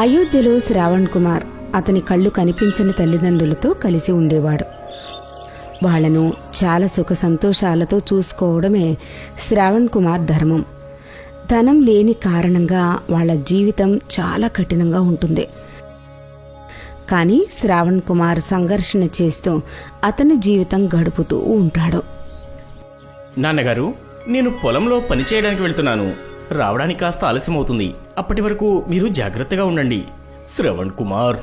అయోధ్యలో శ్రావణ్ కుమార్ అతని కళ్ళు కనిపించని తల్లిదండ్రులతో కలిసి ఉండేవాడు. వాళ్ళను చాలా సుఖ సంతోషాలతో చూసుకోవడమే శ్రావణ్ కుమార్ ధర్మం. ధనం లేని కారణంగా వాళ్ళ జీవితం చాలా కఠినంగా ఉంటుంది. కానీ శ్రావణ్ కుమార్ సంఘర్షణ చేస్తూ అతని జీవితం గడుపుతూ ఉంటాడు. నాన్నగారు నేను పొలంలో పనిచేయడానికి వెళ్తున్నాను. రావడానికి కాస్త ఆలస్యమవుతుంది. అప్పటి వరకు మీరు జాగ్రత్తగా ఉండండి. శ్రవణ్ కుమార్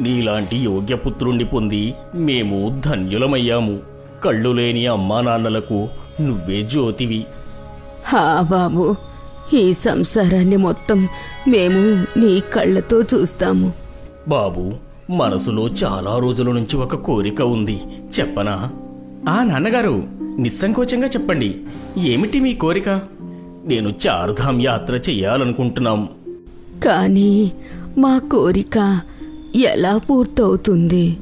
నీలాంటి యోగ్య పుత్రుణ్ణి పొంది మేము ధన్యులమయ్యాము. కళ్ళు లేని అమ్మా నాన్నలకు నువ్వే జ్యోతివి. హా బాబు ఈ సంసారాన్ని మొత్తం మేము నీ కళ్ళతో చూస్తాము. బాబు మనసులో చాలా రోజుల నుంచి ఒక కోరిక ఉంది. చెప్పనా? ఆ నాన్నగారు నిస్సంకోచంగా చెప్పండి. ఏమిటి మీ కోరిక? నేను చార్ధామ్ యాత్ర చెయ్యాలనుకుంటున్నాం. కానీ మా కోరిక ఎలా పూర్తవుతుంది?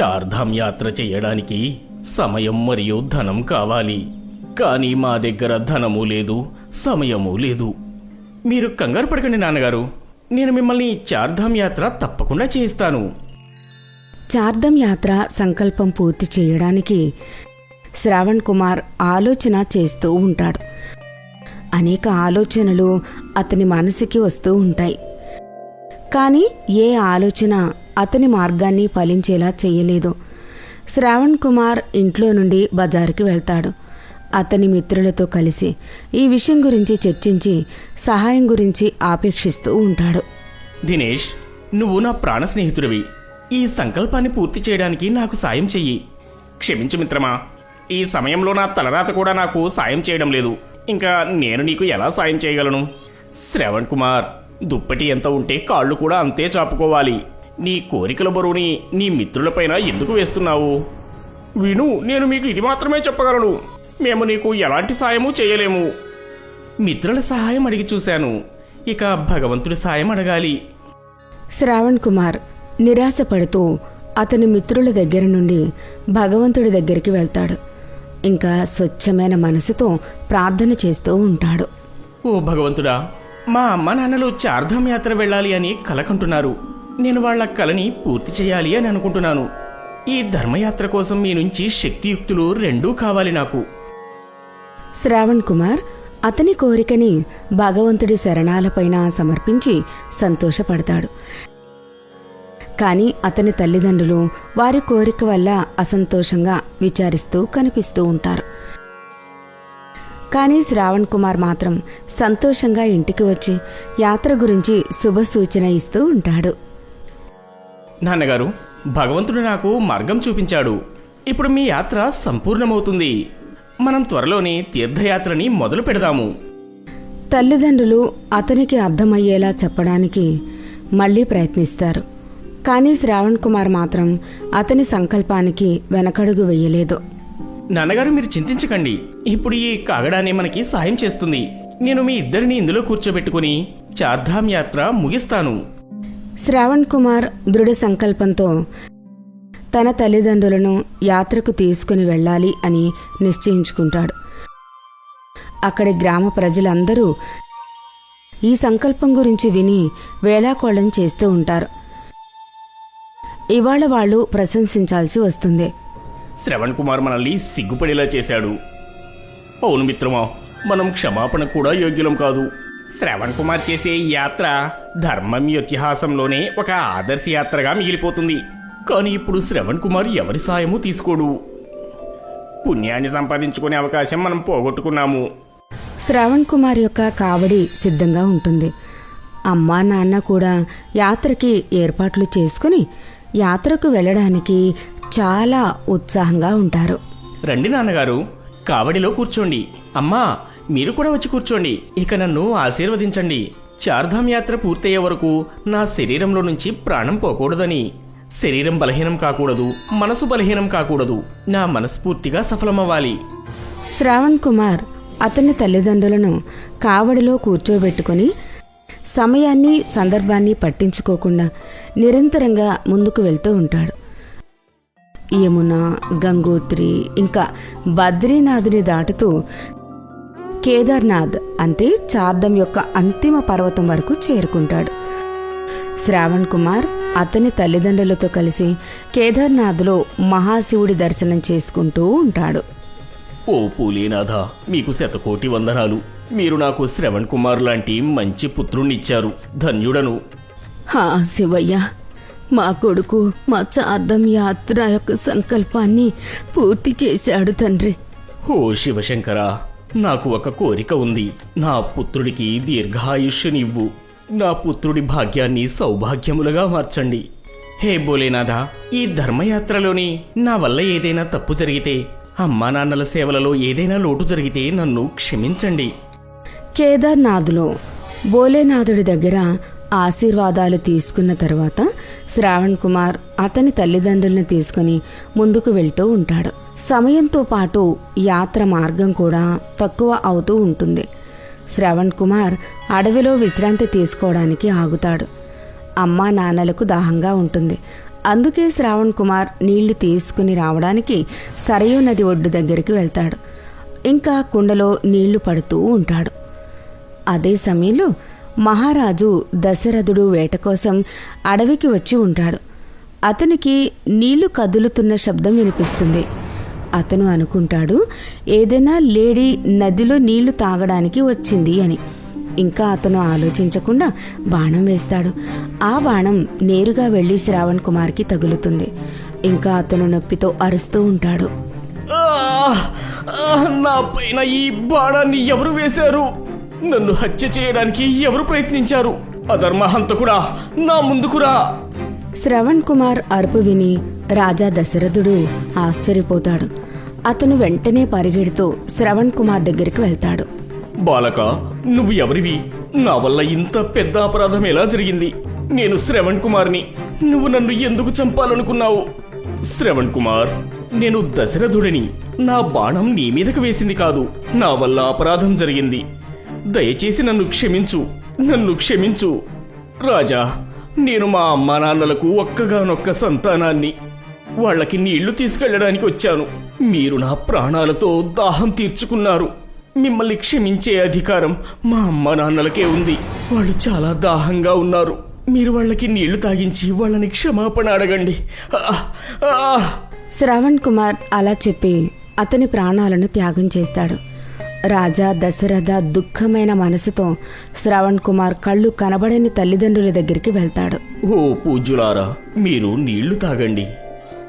చార్ధామ్ యాత్ర చేయడానికి సమయం మరియు ధనం కావాలి. కానీ మా దగ్గర ధనము లేదు సమయము లేదు. మీరు కంగారు పడకండి నాన్నగారు. నేను మిమ్మల్ని చార్ధామ్ యాత్ర తప్పకుండా చేయిస్తాను. చార్ధం యాత్ర సంకల్పం పూర్తి చేయడానికి శ్రావణ్ కుమార్ ఆలోచన చేస్తూ ఉంటాడు. అనేక ఆలోచనలు అతని మనసుకి వస్తూ ఉంటాయి. కానీ ఏ ఆలోచన అతని మార్గాన్ని ఫలించేలా చేయలేదు. శ్రావణ్ కుమార్ ఇంట్లో నుండి బజారుకి వెళ్తాడు. అతని మిత్రులతో కలిసి ఈ విషయం గురించి చర్చించి సహాయం గురించి ఆపేక్షిస్తూ ఉంటాడు. దినేష్ నువ్వు నా ప్రాణ స్నేహితుడివి. ఈ సంకల్పాన్ని పూర్తి చేయడానికి నాకు సాయం చెయ్యి. క్షమించు మిత్రమా ఈ సమయంలో నా తలరాత కూడా నాకు సాయం చేయడం లేదు. ఇంకా నేను నీకు ఎలా సాయం చేయగలను? శ్రవణ్ కుమార్ దుప్పటి ఎంత ఉంటే కాళ్ళు కూడా అంతే చాపుకోవాలి. నీ కోరికల బరువుని నీ మిత్రులపైన ఎందుకు వేస్తున్నావు? విను నేను మీకు ఇది మాత్రమే చెప్పగలను. మేము నీకు ఎలాంటి సాయము చేయలేము. మిత్రుల సహాయం అడిగి చూశాను. ఇక భగవంతుడి సాయం అడగాలి. శ్రావణ్ కుమార్ నిరాశపడుతూ అతని మిత్రుల దగ్గర నుండి భగవంతుడి దగ్గరికి వెళ్తాడు. ఇంకా స్వచ్ఛమైన మనసుతో ప్రార్థన చేస్తూ ఉంటాడు. ఓ భగవంతుడా మా అమ్మ నాన్నలు చార్ధామ్ యాత్ర వెళ్ళాలి అని కలకంటున్నారు. నేను వాళ్ళ కలని పూర్తి చేయాలి అని అనుకుంటున్నాను. ఈ ధర్మయాత్ర కోసం మీ నుంచి శక్తియుక్తులు రెండూ కావాలి నాకు. శ్రావణ్ కుమార్ అతని కోరికని భగవంతుడి శరణాలపైన సమర్పించి సంతోషపడతాడు. కానీ అతని తల్లిదండ్రులు వారి కోరిక వల్ల అసంతోషంగా విచారిస్తూ కనిపిస్తూ ఉంటారు. కానీ శ్రావణ్ కుమార్ మాత్రం సంతోషంగా ఇంటికి వచ్చి యాత్ర గురించి శుభ సూచన ఇస్తూ ఉంటాడు. నాన్నగారు భగవంతుడు నాకు మార్గం చూపించాడు. ఇప్పుడు మీ యాత్ర సంపూర్ణమవుతుంది. మనం త్వరలోనే తీర్థయాత్రని మొదలు పెడదాము. తల్లిదండ్రులు అతనికి అర్థమయ్యేలా చెప్పడానికి మళ్ళీ ప్రయత్నిస్తారు. కానీ శ్రావణ్ కుమార్ మాత్రం అతని సంకల్పానికి వెనకడుగు వెయ్యలేదు నాన్నగారు మీరు చింతించకండి. ఇప్పుడు ఈ కాగడానే మనకి సాయం చేస్తుంది. నేను మీ ఇద్దరిని ఇందులో కూర్చోబెట్టుకుని చార్ధామ్ యాత్ర ముగిస్తాను. శ్రావణ్ కుమార్ దృఢ సంకల్పంతో తన తల్లిదండ్రులను యాత్రకు తీసుకుని వెళ్ళాలి అని నిశ్చయించుకుంటాడు. అక్కడి గ్రామ ప్రజలందరూ ఈ సంకల్పం గురించి విని వేళాకోళం చేస్తూ ఉంటారు. ఇవాళ వాళ్ళు ప్రశంసించాల్సి వస్తుంది. శ్రవణ్ కుమార్ మనల్ని సిగ్గుపడేలా చేశాడు. అవును మిత్రమా మనం క్షమాపణ కూడా యోగ్యులం కాదు. శ్రవణ్ కుమార్ చేసే ఈ యాత్ర ధర్మం ఇతిహాసంలోనే ఒక ఆదర్శ యాత్రగా మిగిలిపోతుంది. కానీ ఇప్పుడు శ్రవణ్ కుమార్ ఎవరి సాయము తీసుకోడు. పుణ్యాన్ని సంపాదించుకునే అవకాశం మనం పోగొట్టుకున్నాము. శ్రావణ్ కుమార్ యొక్క కావడి సిద్ధంగా ఉంటుంది. అమ్మా నాన్న కూడా యాత్రకి ఏర్పాట్లు చేసుకుని యాత్రకు వెళ్ళడానికి చాలా ఉత్సాహంగా ఉంటారు. రండి నాన్నగారు కావడిలో కూర్చోండి. అమ్మా మీరు కూడా వచ్చి కూర్చోండి. ఇక నన్ను ఆశీర్వదించండి. చార్ధామ్ యాత్ర పూర్తయ్యే వరకు నా శరీరంలో నుంచి ప్రాణం పోకూడదని. శరీరం బలహీనం కాకూడదు మనసు బలహీనం కాకూడదు. నా మనస్ఫూర్తిగా సఫలమవ్వాలి. శ్రావణ్ కుమార్ అతని తల్లిదండ్రులను కావడిలో కూర్చోబెట్టుకుని సమయాన్ని సందర్భాన్ని పట్టించుకోకుండా నిరంతరంగా ముందుకు వెళ్తూ ఉంటాడు. యమున గంగోత్రి ఇంకా బద్రీనాథ్ని దాటుతూ కేదార్నాథ్ అంటే చార్ధం యొక్క అంతిమ పర్వతం వరకు చేరుకుంటాడు. శ్రావణ్ కుమార్ అతని తల్లిదండ్రులతో కలిసి కేదార్నాథ్లో మహాశివుడి దర్శనం చేసుకుంటూ ఉంటాడు. ఓ పూలీనాథ మీకు శతకోటి వందనాలు. మీరు నాకు శ్రవణ్ కుమార్ లాంటి మంచి పుత్రుణ్ణిచ్చారు. ధన్యుడను. హా శివయ్య మా కొడుకు మా చాద్దం యాత్ర యొక్క సంకల్పాన్ని పూర్తి చేశాడు తండ్రి. ఓ శివశంకర నాకు ఒక కోరిక ఉంది. నా పుత్రుడికి దీర్ఘాయుష్యనివ్వు. నా పుత్రుడి భాగ్యాన్ని సౌభాగ్యములుగా మార్చండి. హే భోలేనాథ ఈ ధర్మయాత్రలోని నా వల్ల ఏదైనా తప్పు జరిగితే అమ్మా నాన్నల సేవలలో ఏదైనా లోటు జరిగితే నన్ను క్షమించండి. కేదార్నాథ్లో భోలేనాథుడి దగ్గర ఆశీర్వాదాలు తీసుకున్న తర్వాత శ్రావణ్ కుమార్ అతని తల్లిదండ్రుల్ని తీసుకుని ముందుకు వెళ్తూ ఉంటాడు. సమయంతో పాటు యాత్ర మార్గం కూడా తక్కువ అవుతూ ఉంటుంది. శ్రవణ్ కుమార్ అడవిలో విశ్రాంతి తీసుకోవడానికి ఆగుతాడు. అమ్మా నాన్నలకు దాహంగా ఉంటుంది. అందుకే శ్రావణ్ కుమార్ నీళ్ళు తీసుకుని రావడానికి సరయూ నది ఒడ్డు దగ్గరికి వెళ్తాడు. ఇంకా కుండలో నీళ్ళు పడుతూ ఉంటాడు. అదే సమయంలో మహారాజు దశరథుడు వేట కోసం అడవికి వచ్చి ఉంటాడు. అతనికి నీళ్ళు కదులుతున్న శబ్దం వినిపిస్తుంది. అతను అనుకుంటాడు ఏదైనా లేడీ నదిలో నీళ్ళు తాగడానికి వచ్చింది అని. ఇంకా అతను ఆలోచించకుండా బాణం వేస్తాడు. ఆ బాణం నేరుగా వెళ్ళి శ్రావణ్ కుమార్కి తగులుతుంది. ఇంకా అతను నొప్పితో అరుస్తూ ఉంటాడు. నా పైన ఈ బాణాన్ని ఎవరు వేశారు? నన్ను హత్య చేయడానికి ఎవరు ప్రయత్నించారు? అధర్మహంతకుడా నా ముందుకురా శ్రవణ్ కుమార్ అరుపు విని రాజా దశరథుడు ఆశ్చర్యపోతాడు. అతను వెంటనే పరిగెడుతూ శ్రవణ్ కుమార్ దగ్గరికి వెళ్తాడు. బాలక నువ్వు ఎవరివి? నా వల్ల ఇంత పెద్ద అపరాధం ఎలా జరిగింది? నేను శ్రవణ్ కుమార్ని. నువ్వు నన్ను ఎందుకు చంపాలనుకున్నావు? శ్రవణ్ కుమార్ నేను దశరథుడిని. నా బాణం నీ మీదకు వేసింది కాదు. నా వల్ల అపరాధం జరిగింది. దయచేసి నన్ను క్షమించు. నన్ను క్షమించు. రాజా నేను మా అమ్మా నాన్నలకు ఒక్కగానొక్క సంతానాన్ని. వాళ్ళకి నీళ్ళు తీసుకెళ్ళడానికి వచ్చాను. మీరు నా ప్రాణాలతో దాహం తీర్చుకున్నారు. మిమ్మల్ని క్షమించే అధికారం మా అమ్మ నాన్నలకే ఉంది. వాళ్ళు చాలా దాహంగా ఉన్నారు. మీరు వాళ్ళకి నీళ్ళు తాగించి వాళ్ళని క్షమాపణ అడగండి. శ్రవణ్ కుమార్ అలా చెప్పి అతని ప్రాణాలను త్యాగం చేస్తాడు. రాజా దశరథ దుఃఖమైన మనసుతో శ్రవణ్ కుమార్ కళ్ళు కనబడని తల్లిదండ్రుల దగ్గరికి వెళ్తాడు. ఓ పూజ్యులారా మీరు నీళ్ళు తాగండి.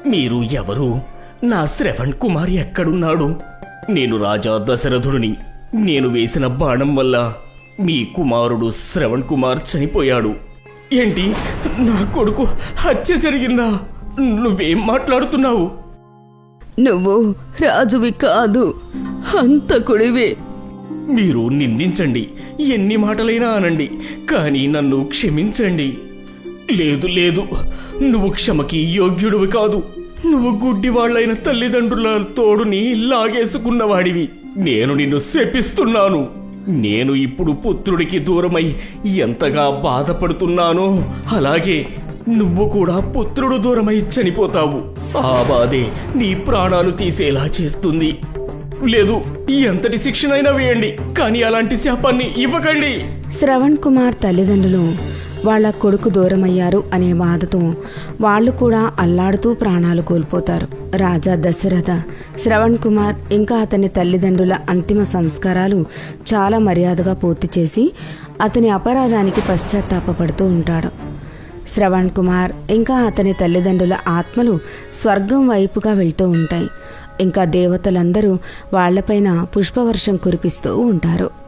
మీరు ఎవరు? నా శ్రవణ్ కుమార్ ఎక్కడున్నాడు? నేను రాజా దశరథుడిని. నేను వేసిన బాణం వల్ల మీ కుమారుడు శ్రవణ్ కుమార్ చనిపోయాడు. ఏంటి? నా కొడుకు హత్య జరిగిందా? నువ్వేం మాట్లాడుతున్నావు? నువ్వు రాజువి కాదు హంతకుడివే. మీరు నిందించండి. ఎన్ని మాటలైనా అనండి కానీ నన్ను క్షమించండి. లేదు లేదు. నువ్వు క్షమకి యోగ్యుడివి కాదు. నువ్వు గుడ్డివాళ్ళైన తల్లిదండ్రుల తోడుని లాగేసుకున్నవాడివి. నేను నిన్ను శపిస్తున్నాను. నేను ఇప్పుడు పుత్రుడికి దూరమై ఎంతగా బాధపడుతున్నానో అలాగే నువ్వు కూడా పుత్రుడు దూరమై చనిపోతావు. ఆ బాధే నీ ప్రాణాలు తీసేలా చేస్తుంది. లేదు ఎంతటి శిక్షణైనా వేయండి కానీ అలాంటి శాపాన్ని ఇవ్వకండి. శ్రవణ్ కుమార్ తల్లిదండ్రులు వాళ్ళ కొడుకు దూరమయ్యారు అనే బాధతో వాళ్ళు కూడా అల్లాడుతూ ప్రాణాలు కోల్పోతారు. రాజా దశరథ శ్రవణ్ కుమార్ ఇంకా అతని తల్లిదండ్రుల అంతిమ సంస్కారాలు చాలా మర్యాదగా పూర్తి చేసి అతని అపరాధానికి పశ్చాత్తాపపడుతూ ఉంటాడు. శ్రవణ్ కుమార్ ఇంకా అతని తల్లిదండ్రుల ఆత్మలు స్వర్గం వైపుగా వెళ్తూ ఉంటాయి. ఇంకా దేవతలందరూ వాళ్ళపైన పుష్పవర్షం కురిపిస్తూ ఉంటారు.